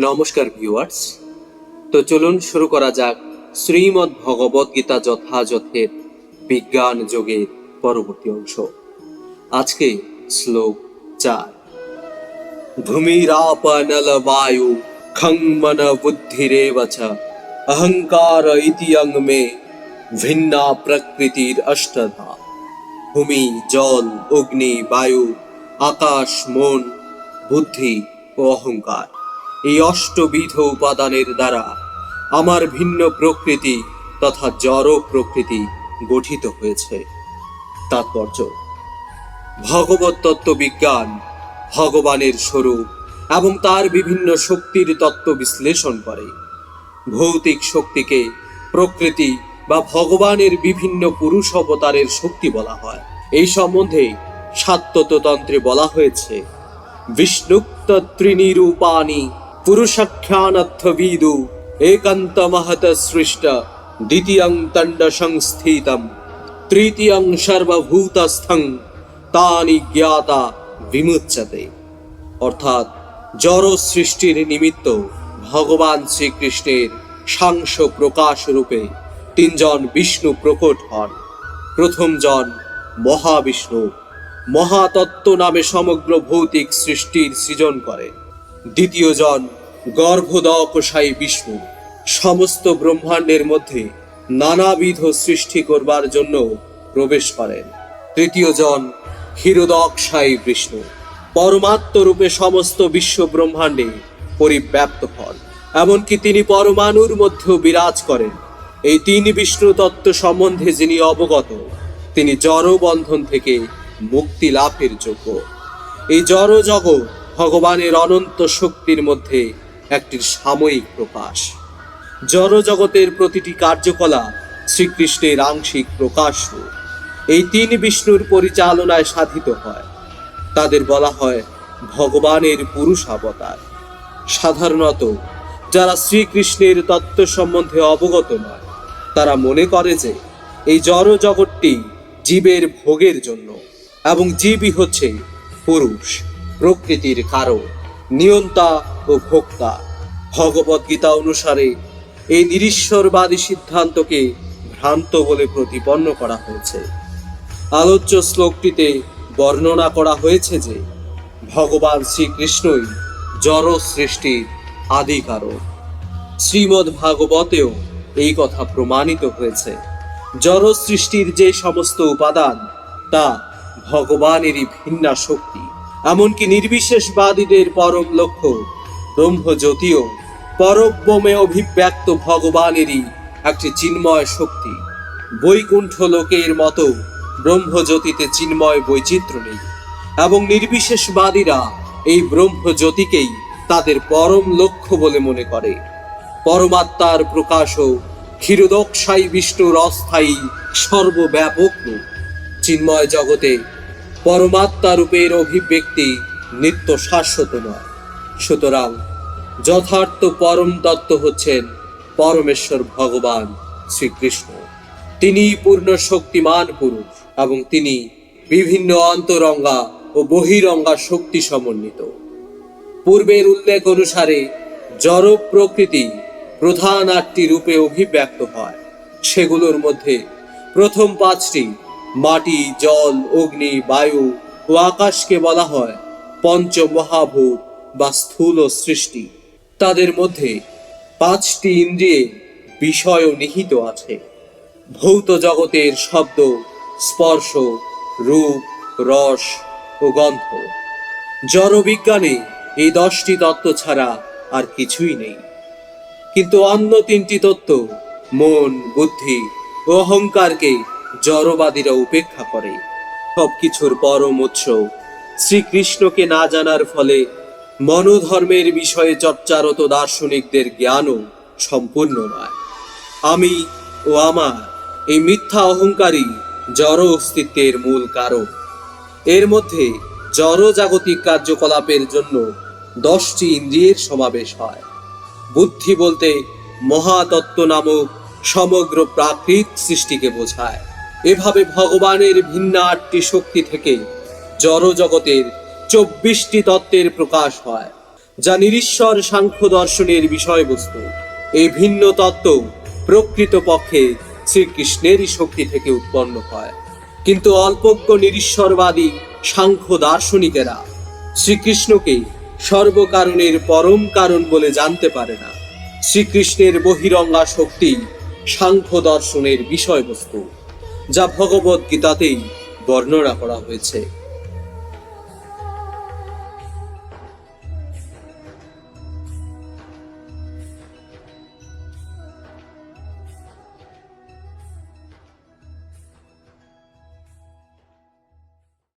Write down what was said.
নমস্কার ভিউয়ার্স তো চলুন শুরু করা যাক শ্রীমদ্ ভগবদ গীতা যথাযথের বিজ্ঞান যোগের পরবর্তী অংশ। আজকে শ্লোক চার। ভূমিরাপনল বায়ু খং মন বুদ্ধিরেব অহংকার ইতি মে ভিন্না প্রকৃতির অষ্টধা। ভূমি, জল, অগ্নি, বায়ু, আকাশ, মন, বুদ্ধি ও অহংকার। এই অষ্টবিধ উপাদানের দ্বারা আমার ভিন্ন প্রকৃতি তথা জড় প্রকৃতি গঠিত হয়েছে। তাৎপর্য, ভগবত তত্ত্ব বিজ্ঞান ভগবানের স্বরূপ এবং তার বিভিন্ন শক্তির তত্ত্ব বিশ্লেষণ করে। ভৌতিক শক্তিকে প্রকৃতি বা ভগবানের বিভিন্ন পুরুষ অবতারের শক্তি বলা হয়। এই সম্বন্ধে সাত্যতন্ত্রে বলা হয়েছে, বিষ্ণুক্ত ত্রিনিরূপানি পুরুষাখ্যানত্থবিদু একান্ত মহত সৃষ্ট দ্বিতীয়ং তণ্ড সংস্থিতম তৃতীয়ং সর্বভূতস্থং তানি জ্ঞাতা বিমুচ্যতে অর্থাৎ জড় সৃষ্টির নিমিত্ত ভগবান শ্রীকৃষ্ণের সাংস প্রকাশ রূপে তিনজন বিষ্ণু প্রকট হন প্রথম জন মহাবিষ্ণু মহাতত্ত্ব নামে সমগ্র ভৌতিক সৃষ্টির সৃজন করেন দ্বিতীয় জন গর্ভদকশায়ী বিষ্ণু, সমস্ত ব্রহ্মাণ্ডের মধ্যে নানাবিধ সৃষ্টি করবার জন্য প্রবেশ করেন। তৃতীয় জন ক্ষীরোদকশায়ী বিষ্ণু, পরমাত্ম রূপে সমস্ত বিশ্ব ব্রহ্মাণ্ডে পরিব্যাপ্ত হন, এমনকি তিনি পরমাণুর মধ্যেও বিরাজ করেন। এই তিন বিষ্ণু তত্ত্ব সম্বন্ধে যিনি অবগত, তিনি জড় বন্ধন থেকে মুক্তি লাভের যোগ্য। এই জড় জগৎ ভগবানের অনন্ত শক্তির মধ্যে একটি সাময়িক প্রকাশ। জড় জগতের প্রতিটি কার্যকলাপ শ্রীকৃষ্ণের আংশিক প্রকাশ রূপ। এই তিন বিষ্ণুর পরিচালনায় সাধিত হয়। তাদের বলা হয় ভগবানের পুরুষ অবতার সাধারণত যারা শ্রীকৃষ্ণের তত্ত্ব সম্বন্ধে অবগত নয়, তারা মনে করে যে এই জড় জগৎটি জীবের ভোগের জন্য এবং জীবই হচ্ছে পুরুষ, প্রকৃতির কারণ। নিয়ন্তা ও ভোক্তা। ভগবদ গীতা অনুসারে এই নিরীশ্বরবাদী সিদ্ধান্তকে ভ্রান্ত বলে প্রতিপন্ন করা হয়েছে। আলোচ্য শ্লোকটিতে বর্ণনা করা হয়েছে যে, ভগবান শ্রীকৃষ্ণই জড় সৃষ্টির আদি কারণ শ্রীমদ্ ভাগবতেও এই কথা প্রমাণিত হয়েছে। জড় সৃষ্টির যে সমস্ত উপাদান, তা ভগবানেরই ভিন্না শক্তি এমনকি নির্বিশেষবাদীদের পরম লক্ষ্য, ব্রহ্মজ্যোতিও পরব্রমে অভিব্যক্ত ভগবানেরই একটি চিন্ময় শক্তি। বৈকুণ্ঠ লোকের মতো ব্রহ্মজ্যোতিতে চিন্ময় বৈচিত্র্য নেই এবং নির্বিশেষবাদীরা এই ব্রহ্মজ্যোতিকেই তাদের পরম লক্ষ্য বলে মনে করে। পরমাত্মার প্রকাশও ক্ষীরোদকশায়ী বিষ্ণুর অস্থায়ী সর্বব্যাপক চিন্ময় জগতে পরমাত্মা রূপের অভিব্যক্তি নিত্য শাশ্বত নয়। সুতরাং যথার্থ পরম তত্ত্ব হচ্ছেন পরমেশ্বর ভগবান শ্রীকৃষ্ণ। তিনি পূর্ণ শক্তিমান পুরুষ এবং তিনি বিভিন্ন অন্তরঙ্গা ও বহিরঙ্গা শক্তি সমন্বিত। পূর্বের উল্লেখ অনুসারে জড় প্রকৃতি প্রধান আটটি রূপে অভিব্যক্ত হয়। সেগুলোর মধ্যে প্রথম পাঁচটি মাটি, জল, অগ্নি, বায়ু ও আকাশকে বলা হয় পঞ্চ মহাভূত বা স্থূল সৃষ্টি। তাদের মধ্যে পাঁচটি ইন্দ্রিয়ে বিষয়ও নিহিত আছে। ভৌত জগতের শব্দ, স্পর্শ, রূপ, রস ও গন্ধ। জড়বিজ্ঞানে এই দশটি তত্ত্ব ছাড়া আর কিছুই নেই। কিন্তু অন্য তিনটি তত্ত্ব মন, বুদ্ধি ও অহংকারকে জড়বাদীরা উপেক্ষা করে। সবকিছুর পরম উৎস শ্রীকৃষ্ণকে না জানার ফলে মনোধর্মের বিষয়ে চর্চারত দার্শনিকদের জ্ঞানও সম্পূর্ণ নয়। আমি ও আমার এই মিথ্যা অহংকারী জড় অস্তিত্বের মূল কারণ। এর মধ্যে জড় জাগতিক কার্যকলাপের জন্য দশটি ইন্দ্রিয়ের সমাবেশ হয়। বুদ্ধি বলতে মহাতত্ত্ব নামক সমগ্র প্রাকৃত সৃষ্টিকে বোঝায়। এভাবে ভগবানের ভিন্ন আটটি শক্তি থেকে জড় জগতের চব্বিশটি তত্ত্বের প্রকাশ হয়, যা নিরীশ্বর সাংখ্য দর্শনের বিষয়বস্তু। এই ভিন্ন তত্ত্ব প্রকৃত পক্ষে শ্রীকৃষ্ণেরই শক্তি থেকে উৎপন্ন হয়। কিন্তু অল্পজ্ঞ নিরীশ্বরবাদী সাংখ্য দার্শনিকেরা শ্রীকৃষ্ণকে সর্বকারণের পরম কারণ বলে জানতে পারে না। শ্রীকৃষ্ণের বহিরঙ্গা শক্তি সাংখ্য দর্শনের বিষয়বস্তু। যা ভগবদ্গীতাতেই বর্ণনা করা হয়েছে।